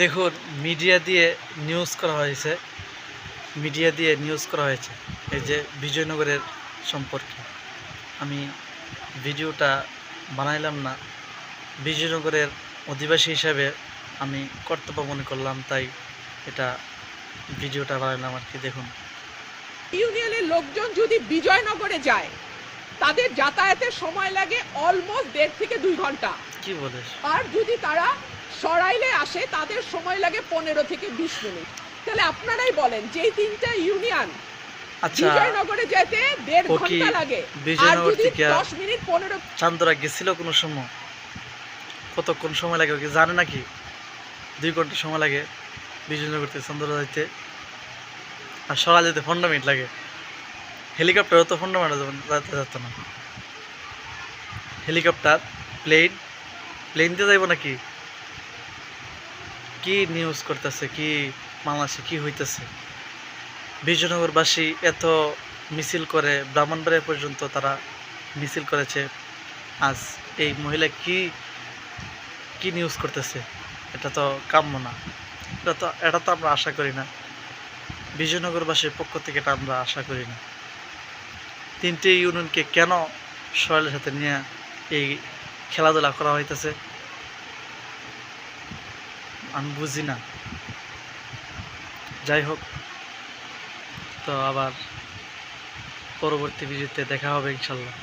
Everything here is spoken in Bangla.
দেখুন মিডিয়া দিয়ে নিউজ করা হয়েছে। মিডিয়া দিয়ে নিউজ করা হয়েছে। এই যে বিজয়নগরের সম্পর্কে। আমি ভিডিওটা বানাইলাম না। বিজয়নগরের অধিবাসী হিসাবে আমি কর্তব্য মনে করলাম তাই এটা ভিডিওটা বানাইলাম আর কি দেখুন। ইউনিয়নের লোকজন যদি বিজয়নগরে যায় তাদের যাতায়াতের সময় লাগে অলমোস্ট দেড় থেকে দুই ঘণ্টা। কি বলে আর যদি তারা সরাইলে আসে তাদের সময় লাগে পনেরো থেকে বিশ মিনিট। তাহলে আপনারাই বলেন যেই তিনটা ইউনিয়ন আচ্ছা বিজয়নগরে যেতে দেড় ঘণ্টা লাগে আর যদি দশ মিনিট পনেরো চান্দরা গেছিল কোনো সময়? কতক্ষণ সময় লাগে? ও কি জানে নাকি? দুই ঘণ্টা সময় লাগে বিজয়নগর থেকে চান্দরা যাইতে। আর সকাল যেতে পনেরো মিনিট লাগে। হেলিকপ্টারও তো পনেরো মিনিট যেতে যেত না। হেলিকপ্টার প্লেন প্লেন দিয়ে যাইব নাকি? কি নিউজ করতেছে? কি বাংলাদেশে কি হইতেছে? বিজয়নগরবাসী এত মিছিল করে, ব্রাহ্মণবাড়িয়া পর্যন্ত তারা মিছিল করেছে। আজ এই মহিলা কি কি নিউজ করতেছে? এটা তো কাম্য না। এটা তো এটা তো আমরা আশা করি না। বিজয়নগরবাসীর পক্ষ থেকে এটা আমরা আশা করি না। তিনটে ইউনিয়নকে কেন সরলের সাথে নিয়ে এই খেলাধুলা করা হইতেছে? আমি বুঝি না। যাই হোক তো আবার পরবর্তী ভিডিওতে দেখা হবে ইনশাল্লাহ।